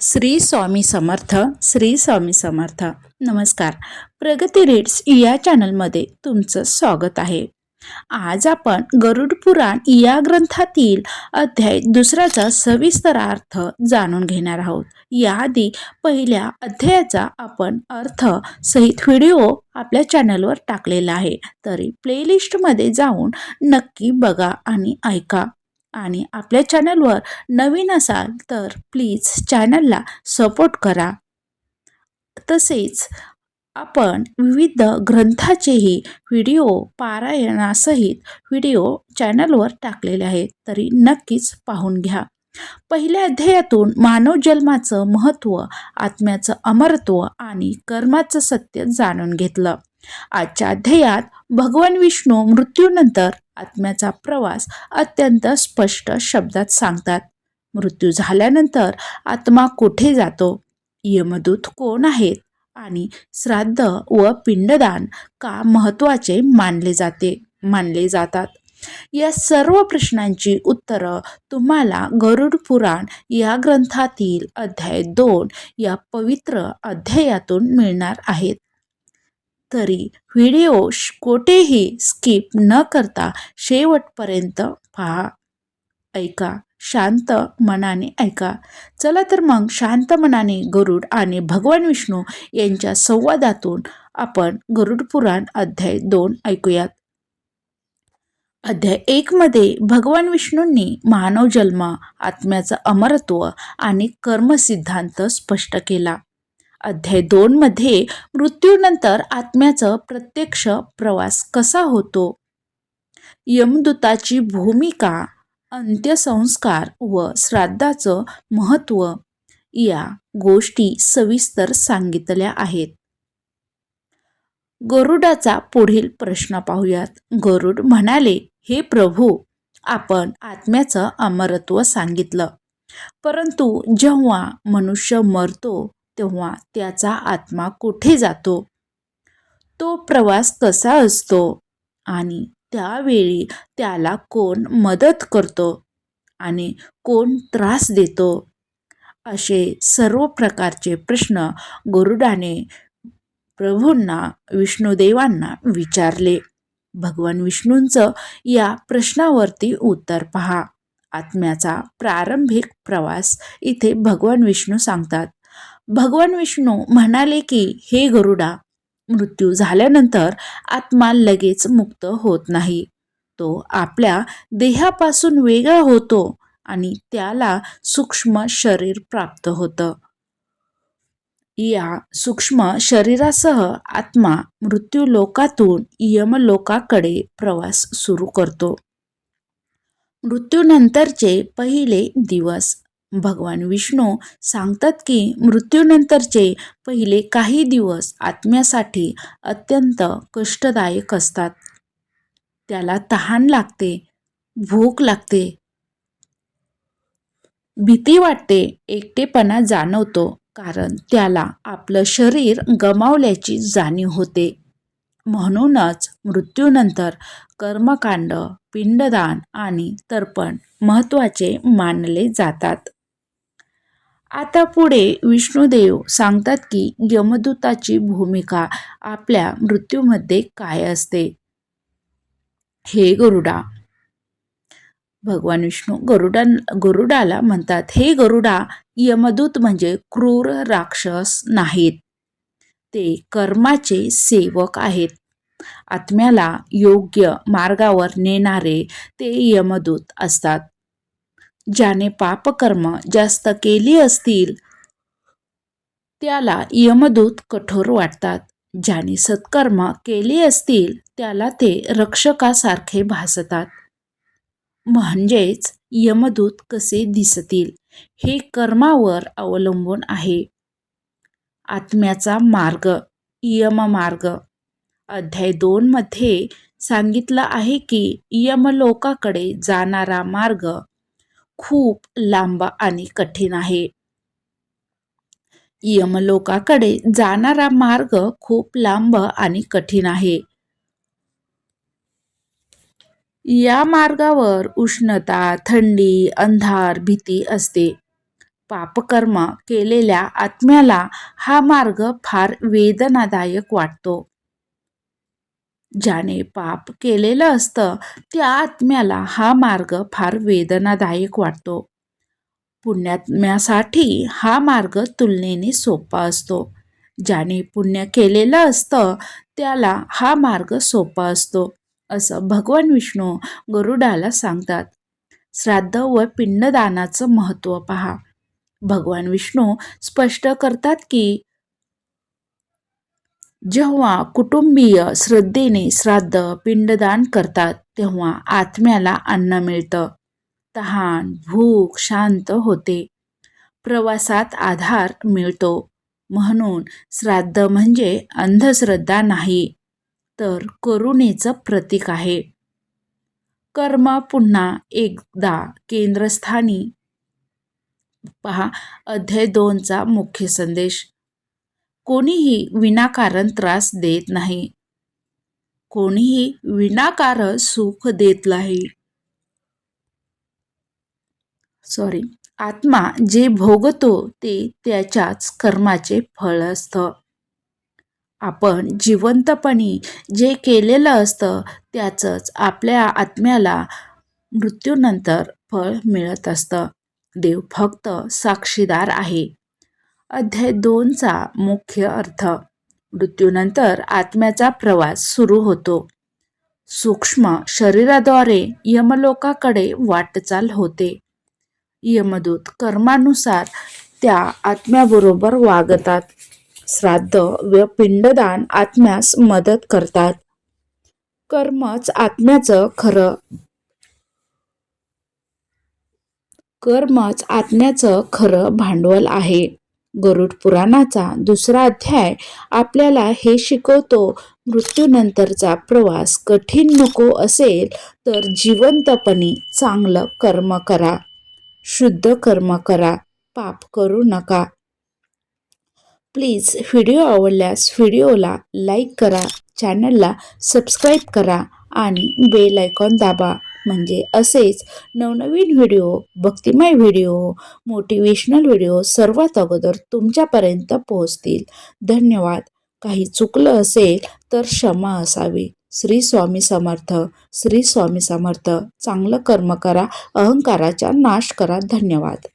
श्री स्वामी समर्थ श्री स्वामी समर्थ. नमस्कार. प्रगती रीड्स या चॅनलमध्ये तुमचं स्वागत आहे. आज आपण गरुड पुराण या ग्रंथातील अध्याय दुसऱ्याचा सविस्तर अर्थ जाणून घेणार आहोत. याआधी पहिल्या अध्यायाचा आपण अर्थ सहित व्हिडिओ आपल्या चॅनलवर टाकलेला आहे. तरी प्लेलिस्टमध्ये जाऊन नक्की बघा आणि ऐका. आणि आपल्या चॅनलवर नवीन असाल तर प्लीज चॅनलला सपोर्ट करा. तसेच आपण विविध ग्रंथाचेही व्हिडिओ पारायणासहित व्हिडिओ चॅनलवर टाकलेले आहेत तरी नक्कीच पाहून घ्या. पहिल्या अध्यायातून मानव जन्माचं महत्त्व आत्म्याचं अमरत्व आणि कर्माचं सत्य जाणून घेतलं. आजच्या अध्यायात भगवान विष्णू मृत्यूनंतर आत्म्याचा प्रवास अत्यंत स्पष्ट शब्दात सांगतात. मृत्यू झाल्यानंतर आत्मा कुठे जातो? यमदूत कोण आहेत? आणि श्राद्ध व पिंडदान का महत्त्वाचे मानले जाते? मानले जातात. या सर्व प्रश्नांची उत्तरं तुम्हाला गरुड पुराण या ग्रंथातील अध्याय दोन या पवित्र अध्यायातून मिळणार आहेत. तरी व्हिडिओ श- कोठेही स्किप न करता शेवटपर्यंत पहा. ऐका शांत मनाने ऐका. चला तर मग शांत मनाने गरुड आणि भगवान विष्णू यांच्या संवादातून आपण गरुड पुराण अध्याय दोन ऐकूयात. अध्याय एक मध्ये भगवान विष्णूंनी मानव जन्म आत्म्याचं अमरत्व आणि कर्मसिद्धांत स्पष्ट केला. अध्याय दोनमध्ये मृत्यूनंतर आत्म्याचं प्रत्यक्ष प्रवास कसा होतो? यमदूताची भूमिका अंत्यसंस्कार व श्राद्धाचं महत्त्व या गोष्टी सविस्तर सांगितल्या आहेत. गरुडाचा पुढील प्रश्न पाहूयात. गरुड म्हणाले हे प्रभू आपण आत्म्याचं अमरत्व सांगितलं. परंतु जेव्हा मनुष्य मरतो तेव्हा त्याचा आत्मा कुठे जातो? तो प्रवास कसा असतो? आणि त्यावेळी त्याला कोण मदत करतो? आणि कोण त्रास देतो? असे सर्व प्रकारचे प्रश्न गरुडाने प्रभूंना विष्णुदेवांना विचारले. भगवान विष्णूंचं या प्रश्नावरती उत्तर पहा. आत्म्याचा प्रारंभिक प्रवास इथे भगवान विष्णू सांगतात. भगवान विष्णू म्हणाले की हे गरुडा मृत्यू झाल्यानंतर आत्मा लगेच मुक्त होत नाही. तो आपल्या देहापासून वेगळा होतो आणि त्याला सूक्ष्म शरीर प्राप्त होतं. या सूक्ष्म शरीरासह आत्मा मृत्यू लोकातून यमलोकाकडे प्रवास सुरू करतो. मृत्यूनंतरचे पहिले दिवस भगवान विष्णू सांगतात की मृत्यूनंतरचे पहिले काही दिवस आत्म्यासाठी अत्यंत कष्टदायक असतात. त्याला तहान लागते भूक लागते. भीती वाटते एकटेपणा जाणवतो कारण त्याला आपलं शरीर गमावल्याची जाणीव होते. म्हणूनच मृत्यूनंतर कर्मकांड पिंडदान आणि तर्पण महत्त्वाचे मानले जातात. आता पुढे विष्णुदेव सांगतात की यमदूताची भूमिका आपल्या मृत्यूमध्ये काय असते? हे गरुडा. भगवान विष्णू गरुडा गरुडाला म्हणतात हे गरुडा यमदूत म्हणजे क्रूर राक्षस नाहीत. ते कर्माचे सेवक आहेत. आत्म्याला योग्य मार्गावर नेणारे ते यमदूत असतात. ज्याने पापकर्म जास्त केली असतील त्याला यमदूत कठोर वाटतात. ज्याने सत्कर्म केली असतील त्याला ते रक्षकासारखे भासतात. म्हणजेच यमदूत कसे दिसतील हे कर्मावर अवलंबून आहे. आत्म्याचा मार्ग यममार्ग. अध्याय दोनमध्ये सांगितलं आहे की यमलोकाकडे जाणारा मार्ग खूप लांब आणि कठीण आहे. यमलोकाकडे जाणारा मार्ग खूप लांब आणि कठीण आहे. या मार्गावर उष्णता थंडी अंधार भीती असते. पापकर्म केलेल्या आत्म्याला हा मार्ग फार वेदनादायक वाटतो. ज्याने पाप केलेलं असतं त्या आत्म्याला हा मार्ग फार वेदनादायक वाटतो. पुण्यात्म्यासाठी हा मार्ग तुलनेने सोपा असतो. ज्याने पुण्य केलेलं असतं त्याला हा मार्ग सोपा असतो असं भगवान विष्णू गरुडाला सांगतात. श्राद्ध व पिंडदानाचं महत्त्व पहा. भगवान विष्णू स्पष्ट करतात की जेव्हा कुटुंबीय श्रद्धेने श्राद्ध पिंडदान करतात तेव्हा आत्म्याला अन्न मिळतं. तहान भूक शांत होते. प्रवासात आधार मिळतो. म्हणून श्राद्ध म्हणजे अंधश्रद्धा नाही तर करुणेचं प्रतीक आहे. कर्म पुन्हा एकदा केंद्रस्थानी. पहा अध्याय दोनचा मुख्य संदेश. कोणीही विनाकारण त्रास देत नाही. कोणीही विनाकारण सुख देत नाही. सॉरी आत्मा जे भोगतो ते त्याच्याच कर्माचे फळ असतं. आपण जिवंतपणी जे केलेलं असतं त्याचंच आपल्या आत्म्याला मृत्यूनंतर फळ मिळत असतं. देव फक्त साक्षीदार आहे. अध्याय दोनचा मुख्य अर्थ. मृत्यूनंतर आत्म्याचा प्रवास सुरू होतो. सूक्ष्म शरीराद्वारे यमलोकाकडे वाटचाल होते. यमदूत कर्मानुसार त्या आत्म्याबरोबर वागतात. श्राद्ध व पिंडदान आत्म्यास मदत करतात. कर्मच आत्म्याचं खरं. कर्मच आत्म्याचं खरं भांडवल आहे. गरुड पुराणाचा दुसरा अध्याय आपल्याला हे शिकवतो मृत्यूनंतरचा प्रवास कठीण नको असेल तर जिवंतपणी चांगलं कर्म करा. शुद्ध कर्म करा. पाप करू नका. प्लीज व्हिडिओ आवडल्यास व्हिडिओला लाईक करा चॅनलला सबस्क्राईब करा आणि बेल आयकॉन दाबा. म्हणजे असेच नवनवीन व्हिडिओ भक्तिमय व्हिडिओ मोटिवेशनल व्हिडिओ सर्वात अगोदर तुमच्यापर्यंत पोहोचतील. धन्यवाद. काही चुकलं असेल तर क्षमा असावी. श्री स्वामी समर्थ. श्री स्वामी समर्थ. चांगलं कर्म करा अहंकाराचा नाश करा. धन्यवाद.